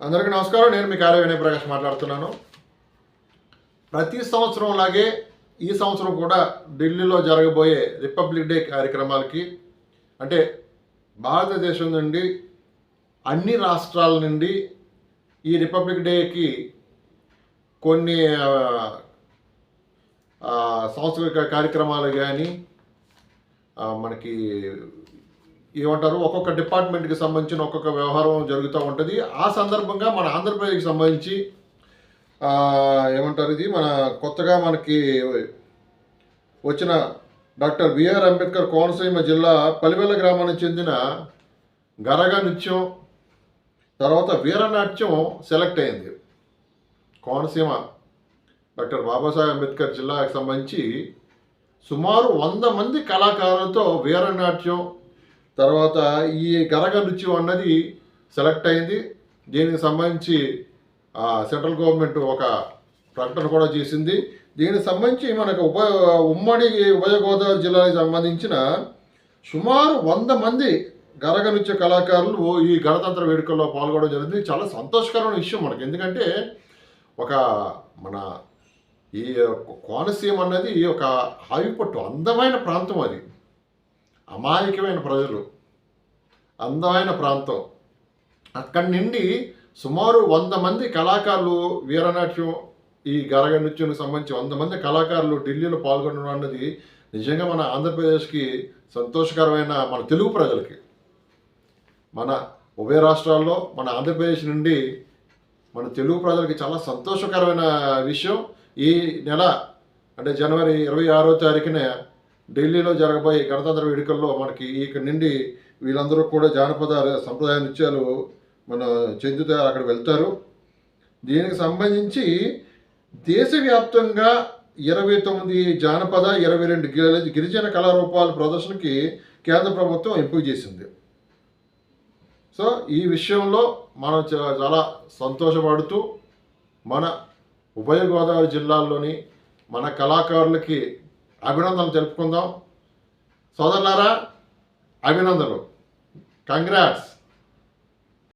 అందరికీ నమస్కారం. నేను మీ కార్య వినయ్ ప్రకాష్ మాట్లాడుతున్నాను. ప్రతి సంవత్సరం లాగే ఈ సంవత్సరం కూడా ఢిల్లీలో జరగబోయే రిపబ్లిక్ డే కార్యక్రమాలకి అంటే భారతదేశం నుండి అన్ని రాష్ట్రాల నుండి ఈ రిపబ్లిక్ డేకి కొన్ని సాంస్కృతిక కార్యక్రమాలు కానీ మనకి ఏమంటారు ఒక్కొక్క డిపార్ట్మెంట్కి సంబంధించిన ఒక్కొక్క వ్యవహారం జరుగుతూ ఉంటుంది. ఆ సందర్భంగా మన ఆంధ్రప్రదేశ్కి సంబంధించి ఏమంటారు ఇది మన కొత్తగా మనకి వచ్చిన డాక్టర్ బిఆర్ అంబేద్కర్ కోనసీమ జిల్లా పలివెల గ్రామానికి చెందిన గరగ నృత్యం తర్వాత వీరనాట్యం సెలెక్ట్ అయింది. కోనసీమ డాక్టర్ బాబాసాహెబ్ అంబేద్కర్ జిల్లాకు సంబంధించి సుమారు వంద మంది కళాకారులతో వీరనాట్యం తర్వాత ఈ గరగ నృత్యం అన్నది సెలెక్ట్ అయింది. దీనికి సంబంధించి సెంట్రల్ గవర్నమెంట్ ఒక ప్రకటన కూడా చేసింది. దీనికి సంబంధించి మనకు ఉప ఉమ్మడి ఉభయ గోదావరి జిల్లాకి సంబంధించిన సుమారు వంద మంది గరగ నృత్య కళాకారులు ఈ గణతంత్ర వేడుకల్లో పాల్గొనడం జరిగింది. చాలా సంతోషకరమైన విషయం మనకి. ఎందుకంటే ఒక మన ఈ కోనసీమ అన్నది ఒక ఆవిపట్టు అందమైన ప్రాంతం అది. అమాయకమైన ప్రజలు అందమైన ప్రాంతం. అక్కడి నుండి సుమారు వంద మంది కళాకారులు వీరనాట్యం ఈ గరగ నృత్యానికి సంబంధించి వంద మంది కళాకారులు ఢిల్లీలో పాల్గొనడం అన్నది నిజంగా మన ఆంధ్రప్రదేశ్కి సంతోషకరమైన మన తెలుగు ప్రజలకి. మన ఉభయ రాష్ట్రాల్లో మన ఆంధ్రప్రదేశ్ నుండి మన తెలుగు ప్రజలకి చాలా సంతోషకరమైన విషయం ఈ నెల అంటే జనవరి ఇరవై ఆరో తారీఖున ఢిల్లీలో జరగబోయే గణతంత్ర వేడుకల్లో మనకి ఇక్కడ నుండి వీళ్ళందరూ కూడా జానపద సంప్రదాయ నృత్యాలు మన చెందుతా అక్కడ వెళ్తారు. దీనికి సంబంధించి దేశవ్యాప్తంగా ఇరవై తొమ్మిది జానపద ఇరవై రెండు గిరి- గిరిజన కళారూపాల ప్రదర్శనకి కేంద్ర ప్రభుత్వం ఎంపిక చేసింది. సో ఈ విషయంలో మనం చాలా సంతోషపడుతూ మన ఉభయ గోదావరి జిల్లాల్లోని మన కళాకారులకి అభినందనలు తెలుపుకుందాం. సోదరులారా అభినందనలు. కంగ్రాట్స్